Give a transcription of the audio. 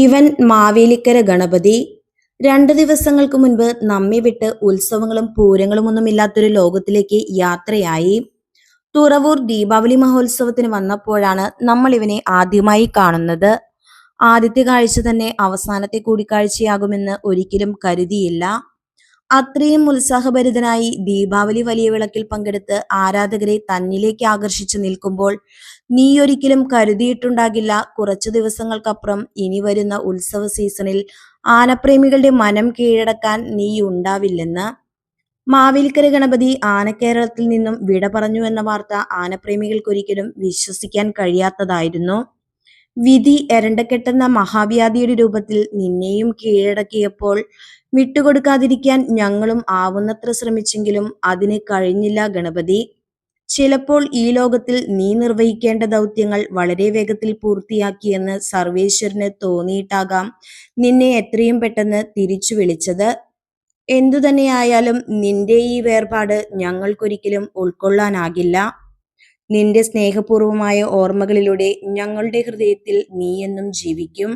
ഇവൻ മാവേലിക്കര ഗണപതി. രണ്ട് ദിവസങ്ങൾക്ക് മുൻപ് നമ്മെ വിട്ട് ഉത്സവങ്ങളും പൂരങ്ങളും ഒന്നും ഇല്ലാത്തൊരു ലോകത്തിലേക്ക് യാത്രയായി. തുറവൂർ ദീപാവലി മഹോത്സവത്തിന് വന്നപ്പോഴാണ് നമ്മൾ ഇവനെ ആദ്യമായി കാണുന്നത്. ആദ്യത്തെ കാഴ്ച തന്നെ അവസാനത്തെ കൂടിക്കാഴ്ചയാകുമെന്ന് ഒരിക്കലും കരുതിയില്ല. അത്രയും ഉത്സാഹഭരിതനായി ദീപാവലി വലിയ വിളക്കിൽ പങ്കെടുത്ത് ആരാധകരെ തന്നിലേക്ക് ആകർഷിച്ചു നിൽക്കുമ്പോൾ നീ ഒരിക്കലും കരുതിയിട്ടുണ്ടാകില്ല. കുറച്ചു ദിവസങ്ങൾക്കപ്പുറം ഇനി വരുന്ന ഉത്സവ സീസണിൽ ആനപ്രേമികളുടെ മനം കീഴടക്കാൻ നീ ഉണ്ടാവില്ലെന്ന് മാവേലിക്കര ഗണപതി ആനക്കേരളത്തിൽ നിന്നും വിട പറഞ്ഞു എന്ന വാർത്ത ആനപ്രേമികൾക്കൊരിക്കലും വിശ്വസിക്കാൻ കഴിയാത്തതായിരുന്നു. വിധി എരണ്ടക്കെട്ടെന്ന മഹാവ്യാധിയുടെ രൂപത്തിൽ നിന്നെയും കീഴടക്കിയപ്പോൾ വിട്ടുകൊടുക്കാതിരിക്കാൻ ഞങ്ങളും ആവുന്നത്ര ശ്രമിച്ചെങ്കിലും അതിന് കഴിഞ്ഞില്ല ഗണപതി. ചിലപ്പോൾ ഈ ലോകത്തിൽ നീ നിർവഹിക്കേണ്ട ദൗത്യങ്ങൾ വളരെ വേഗത്തിൽ പൂർത്തിയാക്കിയെന്ന് സർവേശ്വരന് തോന്നിയിട്ടാകാം നിന്നെ എത്രയും പെട്ടെന്ന് തിരിച്ചു വിളിച്ചത്. എന്തുതന്നെയായാലും നിന്റെ ഈ വേർപാട് ഞങ്ങൾക്കൊരിക്കലും ഉൾക്കൊള്ളാനാകില്ല. നിന്റെ സ്നേഹപൂർവമായ ഓർമ്മകളിലൂടെ ഞങ്ങളുടെ ഹൃദയത്തിൽ നീയെന്നും ജീവിക്കും.